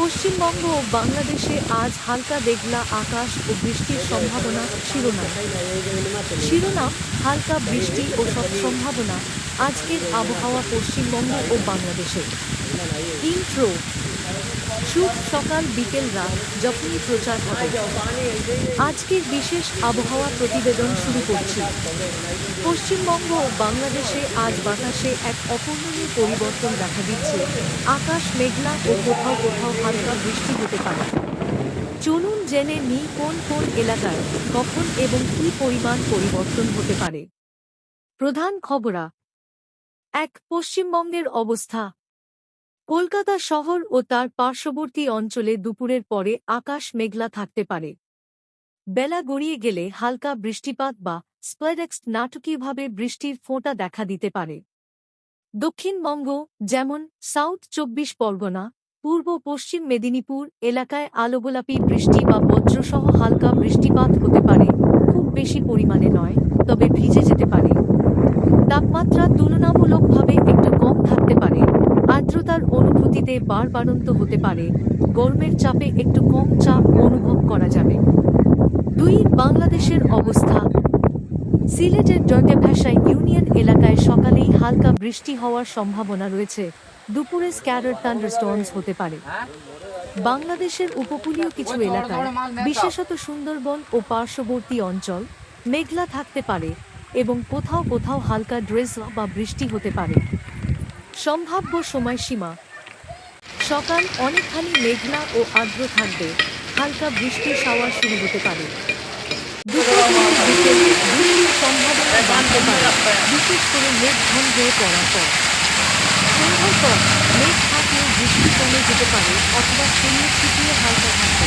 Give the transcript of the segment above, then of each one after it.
পশ্চিমবঙ্গ ও বাংলাদেশে আজ হালকা মেঘলা আকাশ ও বৃষ্টির সম্ভাবনা শিরোনাম। শিরোনাম, হালকা বৃষ্টি ও সব সম্ভাবনা আজকের আবহাওয়া পশ্চিমবঙ্গ ও বাংলাদেশে। ইন্ট্রো শুভ সকাল বিকেল রাত যখনই প্রচার হবে। আজকের বিশেষ আবহাওয়া প্রতিবেদন শুরু করছি। পশ্চিমবঙ্গ ও বাংলাদেশে আজ বাতাসে এক অপূর্ণনীয় পরিবর্তন দেখা দিচ্ছে। আকাশ মেঘলা ও কোথাও কোথাও হালকা বৃষ্টি হতে পারে। চলুন জেনে নিই কোন কোন এলাকায় কখন এবং কি পরিমাণ পরিবর্তন হতে পারে। প্রধান খবরা এক, পশ্চিমবঙ্গের অবস্থা কলকাতা শহর ও তার পার্শ্ববর্তী অঞ্চলে দুপুরের পরে আকাশ মেঘলা থাকতে পারে। বেলা গড়িয়ে গেলে হালকা বৃষ্টিপাত বা স্প্লেডেক্স নাটকীয়ভাবে বৃষ্টির ফোঁটা দেখা দিতে পারে। দক্ষিণবঙ্গ, যেমন সাউথ চব্বিশ পরগনা, পূর্ব পশ্চিম মেদিনীপুর এলাকায় আলোগোলাপি বৃষ্টি বা বজ্রসহ হালকা বৃষ্টিপাত হতে পারে। খুব বেশি পরিমাণে নয়, তবে ভিজে যেতে পারে তাপমাত্রা তুলনামূলকভাবে একটু কম থাকতে পারে আর্দ্রতার অনুভূতিতে বাড়বাড়ন্ত হতে পারে। গরমের চাপে একটু কম চাপ অনুভব করা যাবে। দুই, বাংলাদেশের অবস্থা। সিলেটের ডটে ভাষায় ইউনিয়ন এলাকায় সকালেই হালকা বৃষ্টি হওয়ার সম্ভাবনা রয়েছে। দুপুরে স্ক্যাটার থান্ডারস্টর্মস হতে পারে। বাংলাদেশের উপকূলীয় কিছু এলাকায়, বিশেষত সুন্দরবন ও পার্শ্ববর্তী অঞ্চল, মেঘলা থাকতে পারে এবং কোথাও কোথাও হালকা ড্রেস বা বৃষ্টি হতে পারে। সম্ভাব্য সময়সীমা সকাল অনেকখানি মেঘলা ও আর্দ্র থাকবে। হালকা বৃষ্টি শাওয়ার শুরু হতে পারে। থেকে বিকেল বৃষ্টির সম্ভাবনা বাড়তে বিশেষ করে মেঘ ঘন হয়ে পড়ার পর। সন্ধ্যার পর মেঘ থাকলেও বৃষ্টি কমে যেতে পারে অথবা শরীর ছিটিয়ে হালকা থাকবে।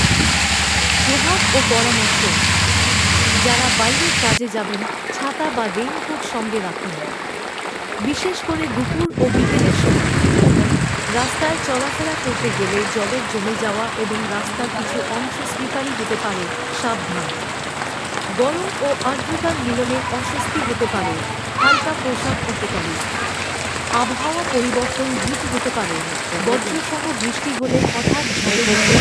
প্রভাব ও পরামর্শ। যারা বাইরের কাজে যাবেন, ছাতা বা রেইনকোট সঙ্গে রাখুন। বিশেষ করে দুপুর ও বিকেলের সময়। রাস্তায় চলাফেরা করতে গেলে জলের জমে যাওয়া এবং রাস্তার কিছু অংশ স্লিপারি হতে পারে, সাবধান গরম ও আর্দ্রতার মিলনে অস্বস্তি হতে পারে, হালকা পোশাক উপকারী আবহাওয়া পরিবর্তন দ্রুত হতে পারে, বজ্রসহ বৃষ্টি হলে হঠাৎ ঝড়ে পারে।